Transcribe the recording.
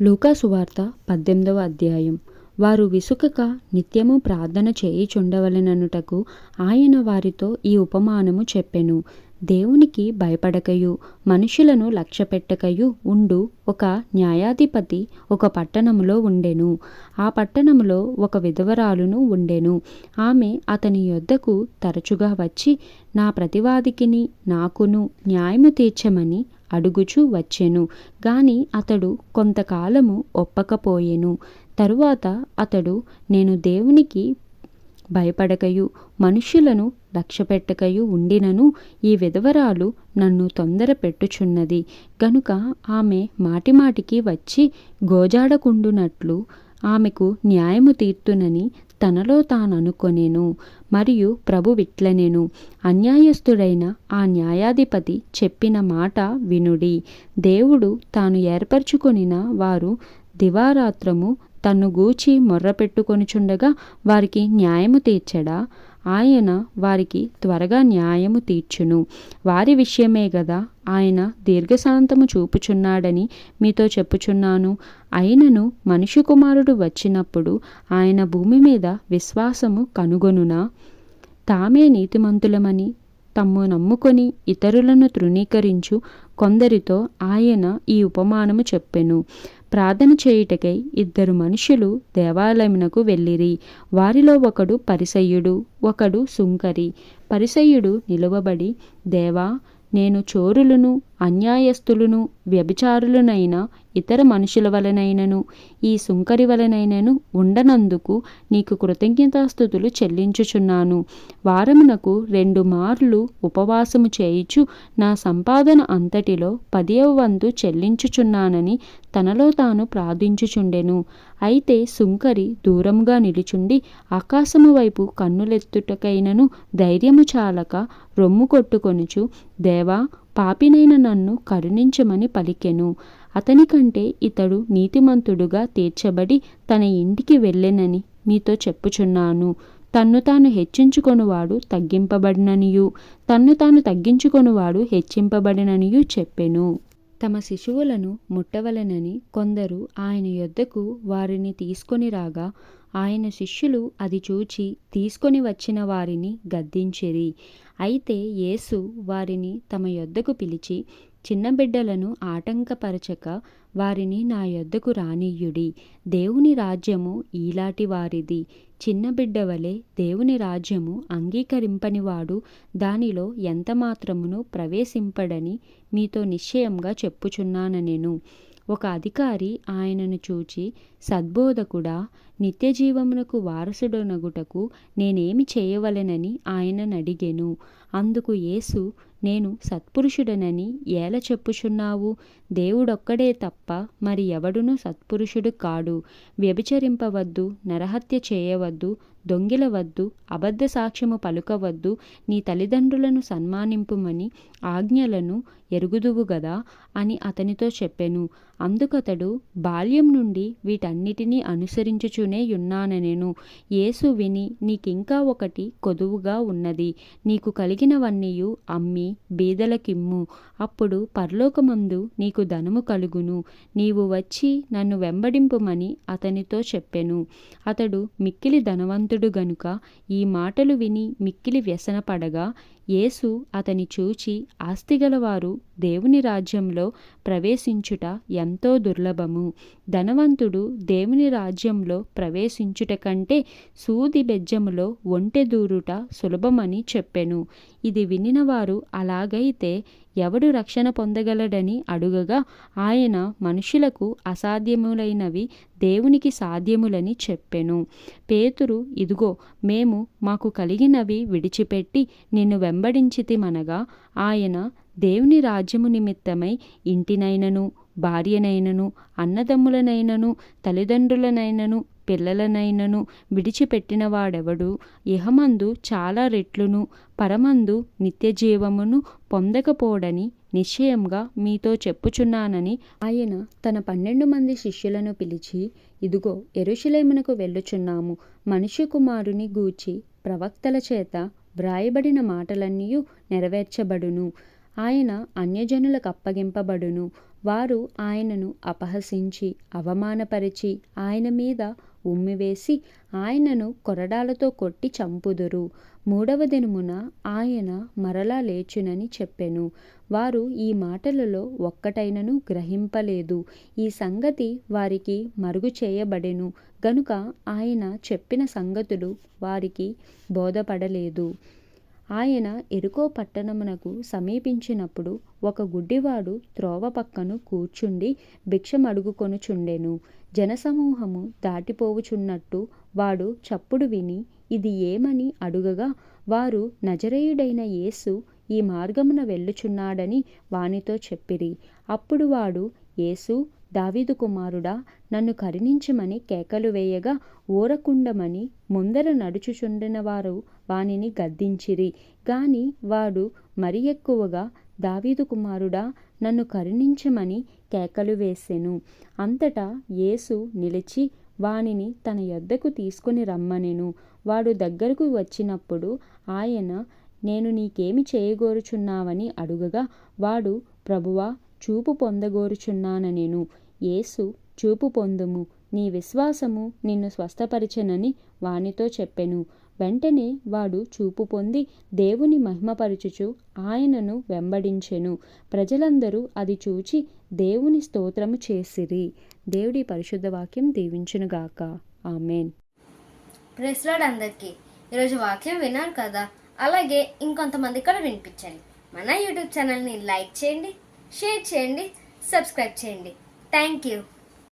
లూకాసువార్త పద్దెనిమిదవ అధ్యాయం. వారు విసుకక నిత్యము ప్రార్థన చేయుచుండవలెననుటకు ఆయన వారితో ఈ ఉపమానము చెప్పెను. దేవునికి భయపడకయు మనుషులను లక్ష్యపెట్టకయు ఉండు. ఒక న్యాయాధిపతి ఒక పట్టణములో ఉండెను. ఆ పట్టణములో ఒక విధవరాలును ఉండెను. ఆమె అతని యొద్దకు తరచుగా వచ్చి నా ప్రతివాదికిని నాకును న్యాయము తీర్చమని అడుగుచూ వచ్చెను. గాని అతడు కొంతకాలము ఒప్పకపోయెను. తరువాత అతడు నేను దేవునికి భయపడకయు మనుష్యులను లక్ష్యపెట్టకయు ఉండినను ఈ విధవరాలు నన్ను తొందర పెట్టుచున్నది. గనుక ఆమె మాటిమాటికి వచ్చి గోజాడకుండునట్లు ఆమెకు న్యాయము తీర్తునని తనలో తాననుకొనేను మరియు ప్రభు విట్లనెను. అన్యాయస్థుడైన ఆ న్యాయాధిపతి చెప్పిన మాట వినుడి. దేవుడు తాను ఏర్పరచుకొనిన వారు దివారాత్రము తన్ను గూచి మొర్రపెట్టుకొనుచుండగా వారికి న్యాయము తీర్చడా? ఆయన వారికి త్వరగా న్యాయము తీర్చును. వారి విషయమే గదా ఆయన దీర్ఘశాంతము చూపుచున్నాడని మీతో చెప్పుచున్నాను. అయినను మనుష్య కుమారుడు వచ్చినప్పుడు ఆయన భూమి మీద విశ్వాసము కనుగొనునా? తామే నీతిమంతులమని తమ్ము నమ్ముకొని ఇతరులను తృణీకరించు కొందరితో ఆయన ఈ ఉపమానము చెప్పెను. ప్రార్థన చేయుటకై ఇద్దరు మనుషులు దేవాలయమునకు వెళ్ళిరి. వారిలో ఒకడు పరిసయ్యుడు ఒకడు సుంకరి. పరిసయ్యుడు నిలువబడి దేవా నేను చోరులను అన్యాయస్తులను వ్యభిచారులనైన ఇతర మనుషుల వలనైనను ఈ సుంకరి వలనైనను ఉండనందుకు నీకు కృతజ్ఞతాస్థుతులు చెల్లించుచున్నాను. వారమునకు రెండు మార్లు ఉపవాసము చేయిచు నా సంపాదన అంతటిలో పదివ వంతు చెల్లించుచున్నానని తనలో తాను ప్రార్థించుచుండెను. అయితే సుంకరి దూరముగా నిలుచుండి ఆకాశము వైపు కన్నులెత్తుటకైనను ధైర్యము చాలక రొమ్ము కొట్టుకొనుచు దేవా పాపినైన నన్ను కరుణించమని పలికెను. అతని కంటే ఇతడు నీతిమంతుడుగా తీర్చబడి తన ఇంటికి వెళ్ళెనని మీతో చెప్పుచున్నాను. తన్ను తాను హెచ్చించుకొనువాడు తగ్గింపబడిననియు. తన్ను తాను తగ్గించుకొనువాడు హెచ్చింపబడిననియు చెప్పెను. తమ శిశువులను ముట్టవలెనని కొందరు ఆయన యొద్దకు వారిని తీసుకొని రాగా ఆయన శిష్యులు అది చూచి తీసుకొని వచ్చిన వారిని గద్దించిరి. అయితే యేసు వారిని తమ యొద్దకు పిలిచి చిన్న బిడ్డలను ఆటంకపరచక వారిని నా యొద్దకు రానియ్యుడి. దేవుని రాజ్యము ఈలాటి వారిది. చిన్న బిడ్డ వలె దేవుని రాజ్యము అంగీకరింపనివాడు దానిలో ఎంతమాత్రమును ప్రవేశింపడని మీతో నిశ్చయంగా నేను ఒక అధికారి ఆయనను చూచి సద్బోధకుడా నిత్యజీవమునకు వారసుడనగుటకు నేనేమి చేయవలెనని ఆయనను అడిగెను. అందుకు యేసు నేను సత్పురుషుడనని ఏల చెప్పుచున్నావు? దేవుడొక్కడే తప్ప మరి ఎవడును సత్పురుషుడు కాడు. వ్యభిచరింపవద్దు నరహత్య చేయవద్దు దొంగిలవద్దు అబద్ధ సాక్ష్యము పలుకవద్దు నీ తల్లిదండ్రులను సన్మానింపుమని ఆజ్ఞలను ఎరుగుదువు గదా? అని అతనితో చెప్పెను. అందుకతడు బాల్యం నుండి వీటన్నిటినీ అనుసరించుచునే నేను. యేసు విని నీకింకా ఒకటి కొదువుగా ఉన్నది. నీకు కలిగినవన్నీయు అమ్మి బీదలకిమ్ము అప్పుడు పరలోకమందు నీకు ధనము కలుగును. నీవు వచ్చి నన్ను వెంబడింపుమని అతనితో చెప్పెను. అతడు మిక్కిలి ధనవంతుడు గనుక ఈ మాటలు విని మిక్కిలి వ్యసనపడగా యేసు అతని చూచి ఆస్తిగలవారు దేవుని రాజ్యంలో ప్రవేశించుట ఎంతో దుర్లభము. ధనవంతుడు దేవుని రాజ్యంలో ప్రవేశించుట కంటే సూది బెజ్జములో ఒంటె దూరుట సులభమని చెప్పెను. ఇది వినినవారు అలాగైతే ఎవడు రక్షణ పొందగలడని అడుగగా ఆయన మనుషులకు అసాధ్యములైనవి దేవునికి సాధ్యములని చెప్పెను. పేతురు ఇదిగో మేము మాకు కలిగినవి విడిచిపెట్టి నిన్ను వెంబడించితిమనగా ఆయన దేవుని రాజ్యము నిమిత్తమై ఇంటినైనను భార్యనైనను అన్నదమ్ములనైనను తల్లిదండ్రులనైనను పిల్లలనైనను విడిచిపెట్టినవాడెవడు? ఇహమందు చాలా రెట్లును పరమందు నిత్యజీవమును పొందకపోడని నిశ్చయంగా మీతో చెప్పుచున్నానని ఆయన తన పన్నెండు మంది శిష్యులను పిలిచి ఇదిగో ఎరుషులేమునకు వెళ్ళుచున్నాము. మనిషి కుమారుని గూర్చి ప్రవక్తల చేత వ్రాయబడిన మాటలన్నీ నెరవేర్చబడును. ఆయన అన్యజనులకు అప్పగింపబడును. వారు ఆయనను అపహసించి అవమానపరిచి ఆయన మీద ఉమ్మివేసి ఆయనను కొరడాలతో కొట్టి చంపుదురు. మూడవ దినమున ఆయన మరలా లేచునని చెప్పెను. వారు ఈ మాటలలో ఒక్కటైనను గ్రహింపలేదు. ఈ సంగతి వారికి మరుగు చేయబడెను. గనుక ఆయన చెప్పిన సంగతులు వారికి బోధపడలేదు. ఆయన ఎరుకో పట్టణమునకు సమీపించినప్పుడు ఒక గుడ్డివాడు త్రోవ పక్కను కూర్చుండి భిక్షమడుగుకొనుచుండెను. జనసమూహము దాటిపోవుచున్నట్టు వాడు చప్పుడు విని ఇది ఏమని అడుగగా వారు నజరేయుడైన యేసు ఈ మార్గమున వెళ్ళుచున్నాడని వానితో చెప్పిరి. అప్పుడు వాడు యేసు దావీదు కుమారుడా నన్ను కరుణించమని కేకలు వేయగా ఊరకుండమని ముందర నడుచుచుండిన వారు వానిని గద్దించిరి. గాని వాడు మరి ఎక్కువగా దావీదు కుమారుడా నన్ను కరుణించమని కేకలు వేసెను. అంతటా యేసు నిలిచి వానిని తన యొద్దకు తీసుకుని రమ్మనెను. వాడు దగ్గరకు వచ్చినప్పుడు ఆయన నేను నీకేమి చేయగోరుచున్నావని అడుగగా వాడు ప్రభువా చూపు పొందగోరుచున్నాననెను యేసు చూపు పొందుము. నీ విశ్వాసము నిన్ను స్వస్థపరిచెనని వానితో చెప్పెను. వెంటనే వాడు చూపు పొంది దేవుని మహిమపరచుచు ఆయనను వెంబడించెను. ప్రజలందరూ అది చూచి దేవుని స్తోత్రము చేసిరి. దేవుడి పరిశుద్ధ వాక్యం దీవించునుగాక. ఆమెన్. ప్రెస్లాడ్ అందరికీ ఈరోజు వాక్యం విన్నారు కదా? అలాగే ఇంకొంతమంది కూడా వినిపించండి. మన యూట్యూబ్ ఛానల్ని లైక్ చేయండి షేర్ చేయండి సబ్స్క్రైబ్ చేయండి. Thank you.